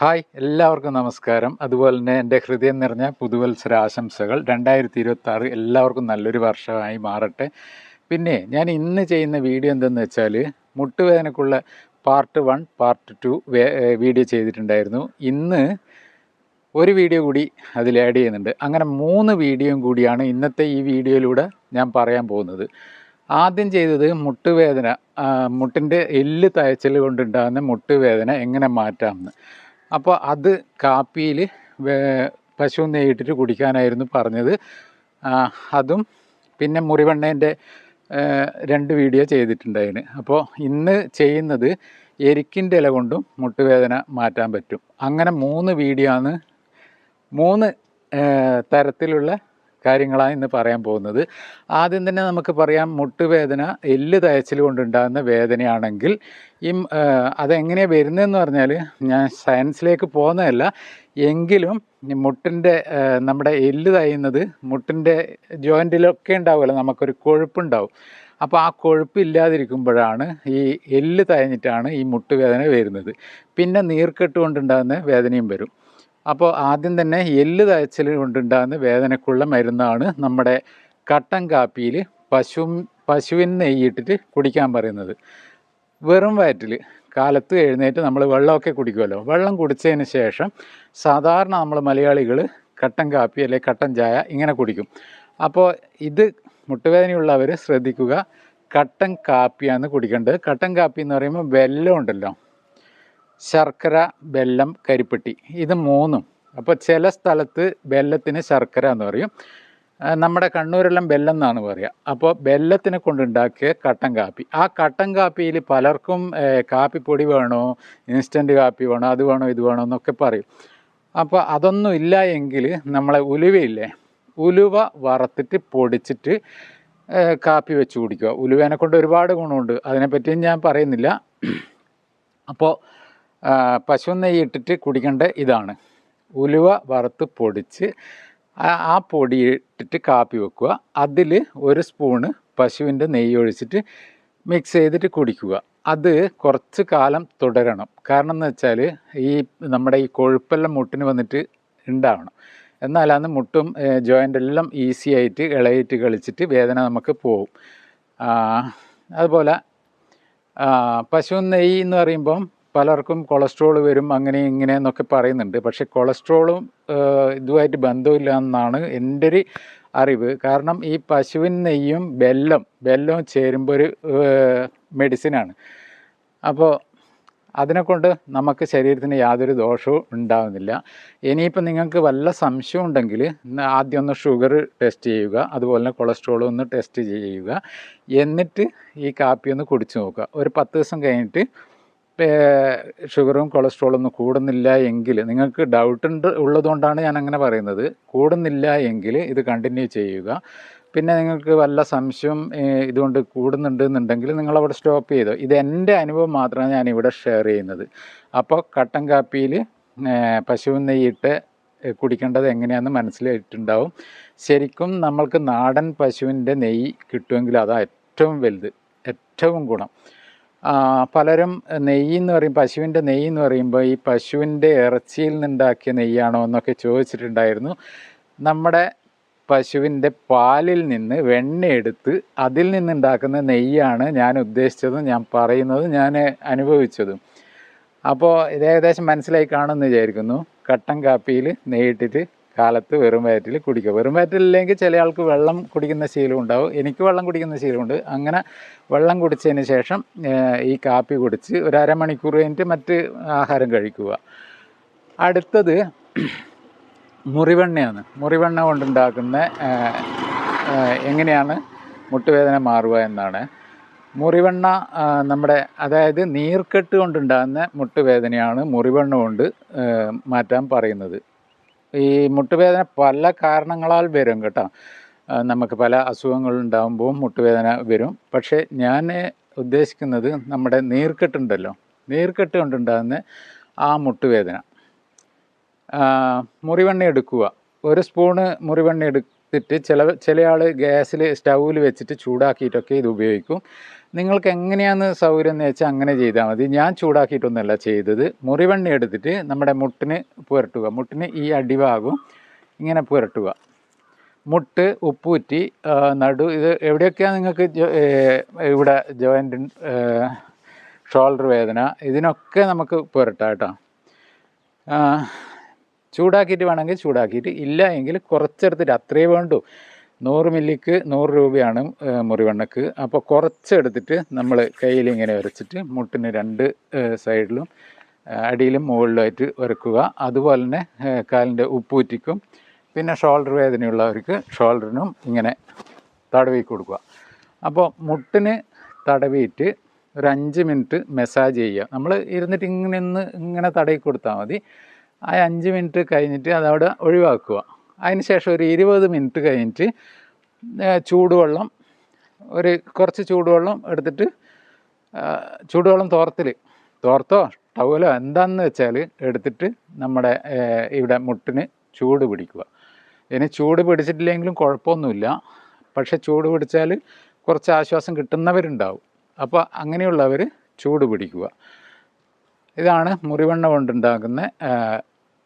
Hi എല്ലാവർക്കും നമസ്കാരം. അതുപോലെ തന്നെ എന്റെ ഹൃദയം നിറഞ്ഞ പുതുവത്സര ആശംസകൾ. രണ്ടായിരത്തി ഇരുപത്തി ആറ് എല്ലാവർക്കും നല്ലൊരു വർഷമായി മാറട്ടെ. പിന്നെ ഞാൻ ഇന്ന് ചെയ്യുന്ന വീഡിയോ എന്തെന്ന് വെച്ചാൽ മുട്ടുവേദനക്കുള്ള part one part two video ചെയ്തിട്ടുണ്ടായിരുന്നു. ഇന്ന് ഒരു വീഡിയോ കൂടി അതിൽ ആഡ് ചെയ്യുന്നുണ്ട്. അങ്ങനെ മൂന്ന് വീഡിയോയും കൂടിയാണ് ഇന്നത്തെ ഈ വീഡിയോയിലൂടെ ഞാൻ പറയാൻ പോകുന്നത്. ആദ്യം ചെയ്തത് മുട്ടുവേദന മുട്ടിന്റെ എല്ല് തയച്ചൽ കൊണ്ടുണ്ടാകുന്ന മുട്ടുവേദന എങ്ങനെ മാറ്റാമെന്ന്. അപ്പോൾ അത് കാപ്പിയിൽ പശു നെയ്യിട്ടിട്ട് കുടിക്കാനായിരുന്നു പറഞ്ഞത്. അതും പിന്നെ മുറിവെണ്ണേന്റെ രണ്ട് വീഡിയോ ചെയ്തിട്ടുണ്ടായിരുന്നു അപ്പോൾ ഇന്ന് ചെയ്യുന്നത് എരിക്കിന്റെ ഇല കൊണ്ടും മുട്ടുവേദന മാറ്റാൻ പറ്റും. അങ്ങനെ മൂന്ന് വീഡിയോ ആണ്. മൂന്ന് തരത്തിലുള്ള കാര്യങ്ങളാണ് ഇന്ന് പറയാൻ പോകുന്നത്. ആദ്യം തന്നെ നമുക്ക് പറയാം മുട്ടുവേദന എല്ല് തയച്ചിൽ കൊണ്ടുണ്ടാകുന്ന വേദനയാണെങ്കിൽ ഈ അതെങ്ങനെയാണ് വരുന്നതെന്ന് പറഞ്ഞാൽ ഞാൻ സയൻസിലേക്ക് പോകുന്നതല്ല. എങ്കിലും മുട്ടിന്റെ നമ്മുടെ എല്ല് തയ്യുന്നത് മുട്ടിന്റെ ജോയിന്റിലൊക്കെ ഉണ്ടാവുമല്ലോ നമുക്കൊരു കൊഴുപ്പുണ്ടാവും. അപ്പോൾ ആ കൊഴുപ്പ് ഇല്ലാതിരിക്കുമ്പോഴാണ് ഈ എല്ല് തയഞ്ഞിട്ടാണ് ഈ മുട്ടുവേദന വരുന്നത്. പിന്നെ നീർക്കെട്ട് കൊണ്ടുണ്ടാകുന്ന വേദനയും വരും. അപ്പോൾ ആദ്യം തന്നെ എല്ല് തയച്ചൽ കൊണ്ടുണ്ടാകുന്ന വേദനക്കുള്ള മരുന്നാണ് നമ്മുടെ കട്ടൻ കാപ്പിയിൽ പശു പശുവിൻ നെയ്യിട്ടിട്ട് കുടിക്കാൻ പറയുന്നത്. വെറും വയറ്റിൽ കാലത്ത് എഴുന്നേറ്റ് നമ്മൾ വെള്ളമൊക്കെ കുടിക്കുമല്ലോ. വെള്ളം കുടിച്ചതിന് ശേഷം സാധാരണ നമ്മൾ മലയാളികൾ കട്ടൻ കാപ്പി അല്ലെങ്കിൽ കട്ടൻ ചായ ഇങ്ങനെ കുടിക്കും. അപ്പോൾ ഇത് മുട്ടുവേദനയുള്ളവർ ശ്രദ്ധിക്കുക. കട്ടൻ കാപ്പിയാണ് കുടിക്കേണ്ടത്. കട്ടൻ കാപ്പി എന്ന് പറയുമ്പോൾ വെല്ലം ഉണ്ടല്ലോ. ശർക്കര വെല്ലം കരിപ്പെട്ടി. ഇത് മൂന്നും. അപ്പോൾ ചില സ്ഥലത്ത് വെല്ലത്തിന് ശർക്കര എന്ന് പറയും. നമ്മുടെ കണ്ണൂരെല്ലാം വെല്ലം എന്നാണ് പറയുക അപ്പോൾ വെല്ലത്തിനെ കൊണ്ടുണ്ടാക്കിയ കട്ടൻ കാപ്പി. ആ കട്ടൻ കാപ്പിയിൽ പലർക്കും കാപ്പിപ്പൊടി വേണോ ഇൻസ്റ്റന്റ് കാപ്പി വേണോ അത് വേണോ ഇത് വേണോ എന്നൊക്കെ പറയും. അപ്പോൾ അതൊന്നും ഇല്ല എങ്കിൽ നമ്മളെ ഉലുവയില്ലേ ഉലുവ വറുത്തിട്ട് പൊടിച്ചിട്ട് കാപ്പി വെച്ച് കുടിക്കുക. ഉലുവേനെ കൊണ്ട് ഒരുപാട് ഗുണമുണ്ട്. അതിനെപ്പറ്റിയും ഞാൻ പറയുന്നില്ല. അപ്പോൾ പശു നെയ്യ് ഇട്ടിട്ട് കുടിക്കേണ്ട ഇതാണ്. ഉലുവ വറുത്ത് പൊടിച്ച് ആ- പൊടി ഇട്ടിട്ട് കാപ്പി വെക്കുക. അതിൽ ഒരു സ്പൂണ് പശുവിന്റെ നെയ്യ് ഒഴിച്ചിട്ട് മിക്സ് ചെയ്തിട്ട് കുടിക്കുക. അത് കുറച്ച് കാലം തുടരണം. കാരണം എന്ന് വെച്ചാൽ ഈ നമ്മുടെ ഈ കൊഴുപ്പെല്ലാം മുട്ടിന് വന്നിട്ട് ഉണ്ടാവണം. അന്ന് മുട്ടും ജോയിന്റ് എല്ലാം ഈസി ആയിട്ട് ഇളയിട്ട് കളിച്ചിട്ട് വേദന നമുക്ക് പോവും. അതുപോലെ പശു നെയ്യ് എന്ന് പറയുമ്പം പലർക്കും കൊളസ്ട്രോൾ വരും അങ്ങനെ ഇങ്ങനെ എന്നൊക്കെ പറയുന്നുണ്ട്. പക്ഷേ കൊളസ്ട്രോളും ഇതുമായിട്ട് ബന്ധമില്ല എന്നാണ് എന്റെ ഒരു അറിവ്. കാരണം ഈ പശുവിൻ നെയ്യും ബെല്ലം ബെല്ലവും ചേരുമ്പോൾ ഒരു മെഡിസിനാണ്. അപ്പോൾ അതിനെക്കൊണ്ട് നമുക്ക് ശരീരത്തിന് യാതൊരു ദോഷവും ഉണ്ടാകുന്നില്ല ഇനിയിപ്പോൾ നിങ്ങൾക്ക് വല്ല സംശയം ഉണ്ടെങ്കിൽ ആദ്യം ഒന്ന് ഷുഗർ ടെസ്റ്റ് ചെയ്യുക അതുപോലെ തന്നെ കൊളസ്ട്രോളും ഒന്ന് ടെസ്റ്റ് ചെയ്യുക. എന്നിട്ട് ഈ കാപ്പി ഒന്ന് കുടിച്ച് നോക്കുക. ഒരു പത്ത് ദിവസം കഴിഞ്ഞിട്ട് ഷുഗറും കൊളസ്ട്രോളും ഒന്നും കൂടുന്നില്ല എങ്കിൽ നിങ്ങൾക്ക് ഡൗട്ട് ഉണ്ട് ഉള്ളതുകൊണ്ടാണ് ഞാൻ അങ്ങനെ പറയുന്നത്. കൂടുന്നില്ല എങ്കിൽ ഇത് കണ്ടിന്യൂ ചെയ്യുക. പിന്നെ നിങ്ങൾക്ക് വല്ല സംശയം ഇതുകൊണ്ട് കൂടുന്നുണ്ട് എന്നുണ്ടെങ്കിൽ നിങ്ങളവിടെ സ്റ്റോപ്പ് ചെയ്തോ. ഇത് എന്റെ അനുഭവം മാത്രമാണ് ഞാൻ ഇവിടെ ഷെയർ ചെയ്യുന്നത്. അപ്പോൾ കട്ടൻ കാപ്പിയിൽ പശുവിൻ നെയ്യിട്ട് കുടിക്കേണ്ടത് എങ്ങനെയാണെന്ന് മനസ്സിലായിട്ടുണ്ടാവും. ശരിക്കും നമ്മൾക്ക് നാടൻ പശുവിന്റെ നെയ്യ് കിട്ടുമെങ്കിൽ അതാ ഏറ്റവും വലുത് ഏറ്റവും ഗുണം. പലരും നെയ്യ് എന്ന് പറയും പശുവിന്റെ നെയ്യ് എന്ന് പറയുമ്പോൾ ഈ പശുവിന്റെ ഇറച്ചിയിൽ നിന്നുണ്ടാക്കിയ നെയ്യാണോ എന്നൊക്കെ ചോദിച്ചിട്ടുണ്ടായിരുന്നു. നമ്മുടെ പശുവിന്റെ പാലിൽ നിന്ന് വെണ്ണയെടുത്ത് അതിൽ നിന്നുണ്ടാക്കുന്ന നെയ്യാണ് ഞാൻ ഉദ്ദേശിച്ചതും ഞാൻ പറയുന്നതും ഞാൻ അനുഭവിച്ചതും. അപ്പോൾ ഇത് ഏകദേശം മനസ്സിലായി കാണുമെന്ന് വിചാരിക്കുന്നു. കട്ടൻ കാപ്പിയിൽ നെയ്യിട്ടിട്ട് കാലത്ത് വെറും വയറ്റിൽ കുടിക്കുക. വെറും ചില ആൾക്ക് വെള്ളം കുടിക്കുന്ന ശീലം ഉണ്ടാവും. എനിക്ക് വെള്ളം കുടിക്കുന്ന ശീലമുണ്ട്. അങ്ങനെ വെള്ളം കുടിച്ചതിന് ശേഷം ഈ കാപ്പി കുടിച്ച് ഒരു അരമണിക്കൂർ കഴിഞ്ഞിട്ട് മറ്റ് ആഹാരം കഴിക്കുക. അടുത്തത് മുറിവെണ്ണയാണ്. മുറിവെണ്ണ കൊണ്ടുണ്ടാക്കുന്ന എങ്ങനെയാണ് മുട്ടുവേദന മാറുക എന്നാണ്. മുറിവെണ്ണ നമ്മുടെ അതായത് നീർക്കെട്ട് കൊണ്ടുണ്ടാകുന്ന മുട്ടുവേദനയാണ് മുറിവെണ്ണ കൊണ്ട് മാറ്റാൻ പറയുന്നത്. ഈ മുട്ടുവേദന പല കാരണങ്ങളാൽ വരും കേട്ടോ. നമുക്ക് പല അസുഖങ്ങളുണ്ടാകുമ്പോൾ മുട്ടുവേദന വരും. പക്ഷേ ഞാൻ ഉദ്ദേശിക്കുന്നത് നമ്മുടെ നീർക്കെട്ടുണ്ടല്ലോ. നീർക്കെട്ട് കൊണ്ടുണ്ടാകുന്ന ആ മുട്ടുവേദന. മുറിവെണ്ണ എടുക്കുക. ഒരു സ്പൂണ് മുറിവെണ്ണ എടു എടുത്തിട്ട് ചില ചില ആൾ ഗ്യാസിൽ സ്റ്റൗവിൽ വെച്ചിട്ട് ചൂടാക്കിയിട്ടൊക്കെ ഇത് ഉപയോഗിക്കും. നിങ്ങൾക്ക് എങ്ങനെയാന്ന് സൗകര്യം എന്ന് വെച്ചാൽ അങ്ങനെ ചെയ്താൽ മതി. ഞാൻ ചൂടാക്കിയിട്ടൊന്നുമല്ല ചെയ്തത്. മുറിവെണ്ണ എടുത്തിട്ട് നമ്മുടെ മുട്ടിന് പുരട്ടുക. മുട്ടിന് ഈ അടിഭാഗം ഇങ്ങനെ പുരട്ടുക. മുട്ട് ഉപ്പൂറ്റി നടു ഇത് എവിടെയൊക്കെയാണ് നിങ്ങൾക്ക് ഇവിടെ ജോയിന്റ് ഷോൾഡർ വേദന ഇതിനൊക്കെ നമുക്ക് പുരട്ടാം കേട്ടോ ചൂടാക്കിയിട്ട് വേണമെങ്കിൽ ചൂടാക്കിയിട്ട് ഇല്ല എങ്കിൽ കുറച്ചെടുത്തിട്ട് അത്രയേ വേണ്ടു. നൂറ് മില്ലിക്ക് നൂറ് രൂപയാണ് മുറിവെണ്ണക്ക്. അപ്പോൾ കുറച്ചെടുത്തിട്ട് നമ്മൾ കയ്യിൽ ഇങ്ങനെ ഉരച്ചിട്ട് മുട്ടിന് രണ്ട് സൈഡിലും അടിയിലും മുകളിലുമായിട്ട് ഉരക്കുക അതുപോലെ തന്നെ കാലിന്റെ ഉപ്പൂറ്റിക്കും പിന്നെ ഷോൾഡർ വേദനയുള്ളവർക്ക് ഷോൾഡറിനും ഇങ്ങനെ തടവി കൊടുക്കുക. അപ്പോൾ മുട്ടിന് തടവിയിട്ട് ഒരു അഞ്ച് മിനിറ്റ് മെസ്സാജ് ചെയ്യുക. നമ്മൾ ഇരുന്നിട്ട് ഇങ്ങനെ നിന്ന് ഇങ്ങനെ തടവി കൊടുത്താൽ മതി. ആ അഞ്ച് മിനിറ്റ് കഴിഞ്ഞിട്ട് അതവിടെ ഒഴിവാക്കുക. അതിന് ശേഷം ഒരു ഇരുപത് മിനിറ്റ് കഴിഞ്ഞിട്ട് ചൂടുവെള്ളം ഒരു കുറച്ച് ചൂടുവെള്ളം എടുത്തിട്ട് ചൂടുവെള്ളം തോർത്തിൽ തോർത്തോ ടവലോ എന്താണെന്ന് വെച്ചാൽ എടുത്തിട്ട് നമ്മുടെ ഇവിടെ മുട്ടിന് ചൂട് പിടിക്കുക. ഇനി ചൂട് പിടിച്ചിട്ടില്ലെങ്കിലും കുഴപ്പമൊന്നുമില്ല. പക്ഷെ ചൂട് പിടിച്ചാൽ കുറച്ച് ആശ്വാസം കിട്ടുന്നവരുണ്ടാവും. അപ്പോൾ അങ്ങനെയുള്ളവർ ചൂട് പിടിക്കുക. ഇതാണ് മുറിവെണ്ണ കൊണ്ടുണ്ടാകുന്ന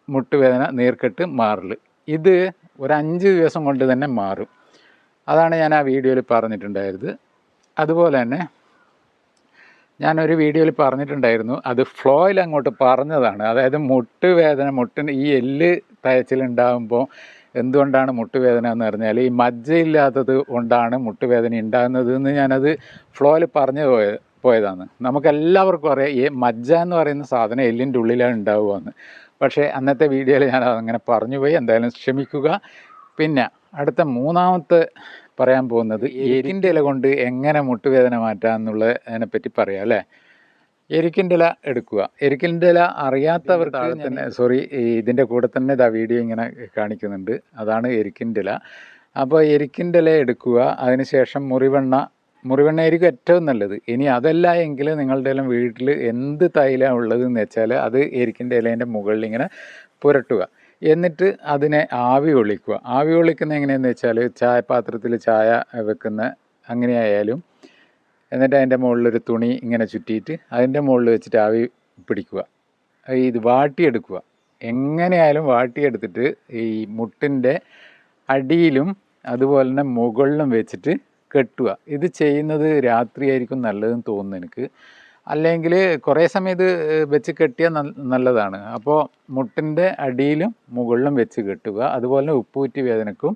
മുട്ടുവേദന നീർക്കെട്ട് മാറൽ ഇത് ഒരു അഞ്ച് ദിവസം കൊണ്ട് തന്നെ മാറും. അതാണ് ഞാൻ ആ വീഡിയോയിൽ പറഞ്ഞിട്ടുണ്ടായിരുന്നത്. അതുപോലെ തന്നെ ഞാനൊരു വീഡിയോയിൽ പറഞ്ഞിട്ടുണ്ടായിരുന്നു അത് ഫ്ലോയിൽ അങ്ങോട്ട് പറഞ്ഞതാണ്. അതായത് മുട്ടുവേദന മുട്ടിന് ഈ എല്ല് തയച്ചിലുണ്ടാകുമ്പോൾ എന്തുകൊണ്ടാണ് മുട്ടുവേദന എന്ന് പറഞ്ഞാൽ ഈ മജ്ജയില്ലാത്തത് കൊണ്ടാണ് മുട്ടുവേദന ഉണ്ടാകുന്നത് എന്ന് ഞാനത് ഫ്ലോയിൽ പറഞ്ഞു പോയ പോയതാണ്. നമുക്കെല്ലാവർക്കും അറിയാം ഈ മജ്ജ എന്ന് പറയുന്ന സാധനം എല്ലിന്റെ ഉള്ളിലാണ് ഉണ്ടാവുകയെന്ന്. പക്ഷേ അന്നത്തെ വീഡിയോയിൽ ഞാൻ അതങ്ങനെ പറഞ്ഞുപോയി എന്തായാലും ക്ഷമിക്കുക. പിന്നെ അടുത്ത മൂന്നാമത്തെ പറയാൻ പോകുന്നത് എരിക്കിന്റെ ഇല കൊണ്ട് എങ്ങനെ മുട്ടുവേദന മാറ്റാം എന്നുള്ളതിനെ പറ്റി പറയാം അല്ലേ? എരിക്കിന്റെ ഇല എടുക്കുക. എരിക്കിന്റെ ഇല അറിയാത്തവർക്ക് താഴെ തന്നെ സോറി ഇതിന്റെ കൂടെ തന്നെ ഇതാ വീഡിയോ ഇങ്ങനെ കാണിക്കുന്നുണ്ട്. അതാണ് എരിക്കിന്റെ ഇല. അപ്പോൾ എരിക്കിന്റെ ഇല എടുക്കുക. അതിനുശേഷം മുറിവെണ്ണ മുറിവെണ്ണ ആയിരിക്കും ഏറ്റവും നല്ലത്. ഇനി അതല്ല എങ്കിൽ നിങ്ങളുടെ എല്ലാം വീട്ടിൽ എന്ത് തൈലാണ് ഉള്ളതെന്ന് വെച്ചാൽ അത് എരിക്കിന്റെ ഇലേന്റെ മുകളിൽ ഇങ്ങനെ പുരട്ടുക. എന്നിട്ട് അതിനെ ആവി ഒളിക്കുക. ആവി ഒളിക്കുന്ന എങ്ങനെയെന്ന് വെച്ചാൽ ചായപാത്രത്തിൽ ചായ വെക്കുന്ന അങ്ങനെയായാലും എന്നിട്ട് അതിന്റെ മുകളിലൊരു തുണി ഇങ്ങനെ ചുറ്റിയിട്ട് അതിന്റെ മുകളിൽ വെച്ചിട്ട് ആവി പിടിക്കുക. ഇത് വാട്ടിയെടുക്കുക. എങ്ങനെയായാലും വാട്ടിയെടുത്തിട്ട് ഈ മുട്ടിന്റെ അടിയിലും അതുപോലെ തന്നെ മുകളിലും വെച്ചിട്ട് കെട്ടുക. ഇത് ചെയ്യുന്നത് രാത്രിയായിരിക്കും നല്ലതെന്ന് തോന്നുന്നു എനിക്ക്. അല്ലെങ്കിൽ കുറേ സമയം ഇത് വെച്ച് കെട്ടിയാൽ നല്ലതാണ്. അപ്പോൾ മുട്ടിന്റെ അടിയിലും മുകളിലും വെച്ച് കെട്ടുക. അതുപോലെ ഉപ്പൂറ്റി വേദനക്കും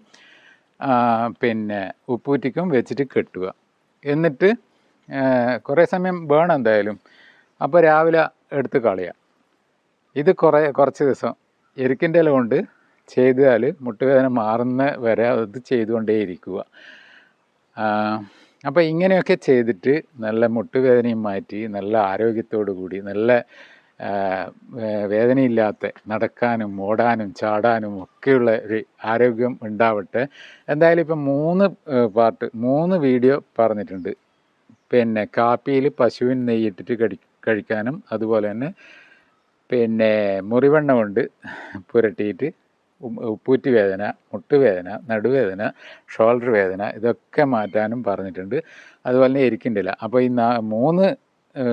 പിന്നെ ഉപ്പൂറ്റിക്കും വെച്ചിട്ട് കെട്ടുക. എന്നിട്ട് കുറേ സമയം വേണം എന്തായാലും. അപ്പോൾ രാവിലെ എടുത്ത് കളയാം ഇത് കുറേ കുറച്ച് ദിവസം എരിക്കിന്റെ ഇല കൊണ്ട് ചെയ്താൽ മുട്ടുവേദന മാറുന്ന വരെ അത് ചെയ്തുകൊണ്ടേയിരിക്കുക. അപ്പോൾ ഇങ്ങനെയൊക്കെ ചെയ്തിട്ട് നല്ല മുട്ടുവേദനയും മാറ്റി നല്ല ആരോഗ്യത്തോടു കൂടി നല്ല വേദനയില്ലാത്ത നടക്കാനും ഓടാനും ചാടാനും ഒക്കെയുള്ള ഒരു ആരോഗ്യം ഉണ്ടാവട്ടെ. എന്തായാലും ഇപ്പം മൂന്ന് പാർട്ട് മൂന്ന് വീഡിയോ പറഞ്ഞിട്ടുണ്ട്. പിന്നെ കാപ്പിയിൽ പശുവിൻ നെയ്യിട്ടിട്ട് കടി കഴിക്കാനും അതുപോലെ തന്നെ പിന്നെ മുറിവെണ്ണ കൊണ്ട് പുരട്ടിയിട്ട്. ഉപ്പൂറ്റി വേദന മുട്ടുവേദന നടുവേദന ഷോൾഡർ വേദന ഇതൊക്കെ മാറ്റാനും പറഞ്ഞിട്ടുണ്ട്. അതുപോലെ തന്നെ ഇരിക്കേണ്ടില്ല അപ്പോൾ ഈ മൂന്ന്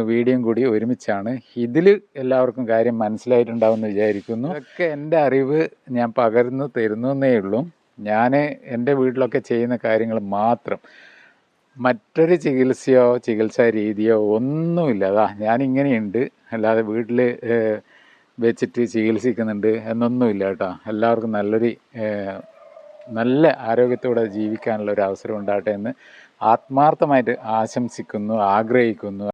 വീഡിയോയും കൂടി ഒരുമിച്ചാണ് ഇതിൽ എല്ലാവർക്കും കാര്യം മനസ്സിലായിട്ടുണ്ടാവുമെന്ന് വിചാരിക്കുന്നു. ഒക്കെ എന്റെ അറിവ് ഞാൻ പകർന്നു തരുന്നു എന്നേ ഉള്ളൂ. ഞാൻ എന്റെ വീട്ടിലൊക്കെ ചെയ്യുന്ന കാര്യങ്ങൾ മാത്രം. മറ്റൊരു ചികിത്സയോ ചികിത്സാ രീതിയോ ഒന്നുമില്ല. അതാ ഞാനിങ്ങനെയുണ്ട്. അല്ലാതെ വീട്ടിൽ വെച്ചിട്ട് ചികിത്സിക്കുന്നുണ്ട് എന്നൊന്നുമില്ല കേട്ടോ. എല്ലാവർക്കും നല്ലൊരു നല്ല ആരോഗ്യത്തോടെ ജീവിക്കാനുള്ള ഒരു അവസരം ഉണ്ടാകട്ടെ എന്ന് ആത്മാർത്ഥമായിട്ട് ആശംസിക്കുന്നു ആഗ്രഹിക്കുന്നു.